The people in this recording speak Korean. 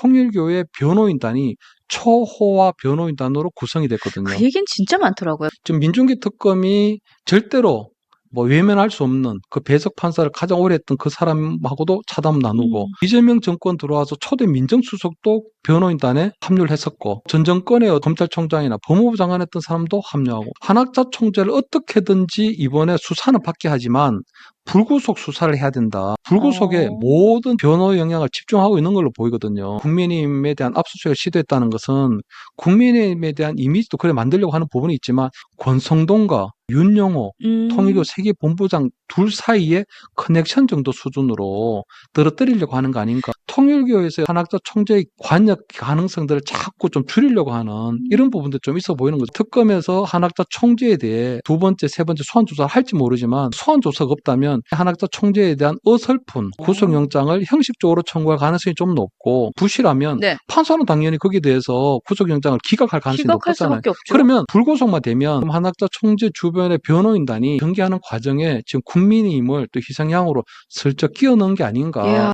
통일교회 변호인단이 초호화 변호인단으로 구성이 됐거든요. 그 얘기는 진짜 많더라고요. 지금 민중기 특검이 절대로 뭐 외면할 수 없는 그 배석 판사를 가장 오래 했던 그 사람하고도 차담 나누고 음. 이재명 정권 들어와서 초대 민정수석도 변호인단에 합류를 했었고 전 정권의 검찰총장이나 법무부 장관 했던 사람도 합류하고 한학자 총재를 어떻게든지 이번에 수사는 받게 하지만 불구속 수사를 해야 된다. 불구속에 어. 모든 변호 영향을 집중하고 있는 걸로 보이거든요. 국민의힘에 대한 압수수색을 시도했다는 것은 국민의힘에 대한 이미지도 그래 만들려고 하는 부분이 있지만 권성동과 윤영호 음. 통일교 세계 본부장 둘 사이의 커넥션 정도 수준으로 떨어뜨리려고 하는 거 아닌가. 통일교에서 한학자 총재의 관여 가능성들을 자꾸 좀 줄이려고 하는 이런 부분도 좀 있어 보이는 거죠. 특검에서 한학자 총재에 대해 두 번째, 세 번째 소환 조사를 할지 모르지만 소환 조사가 없다면 한학자 총재에 대한 어설픈 구속영장을 형식적으로 청구할 가능성이 좀 높고 부실하면 네. 판사는 당연히 거기에 대해서 구속영장을 기각할 가능성이 기각할 높잖아요. 그러면 불구속만 되면 한학자 총재 주변의 변호인단이 경기하는 과정에 지금 국민의힘을 또 희생양으로 슬쩍 끼워 넣은 게 아닌가. 이야.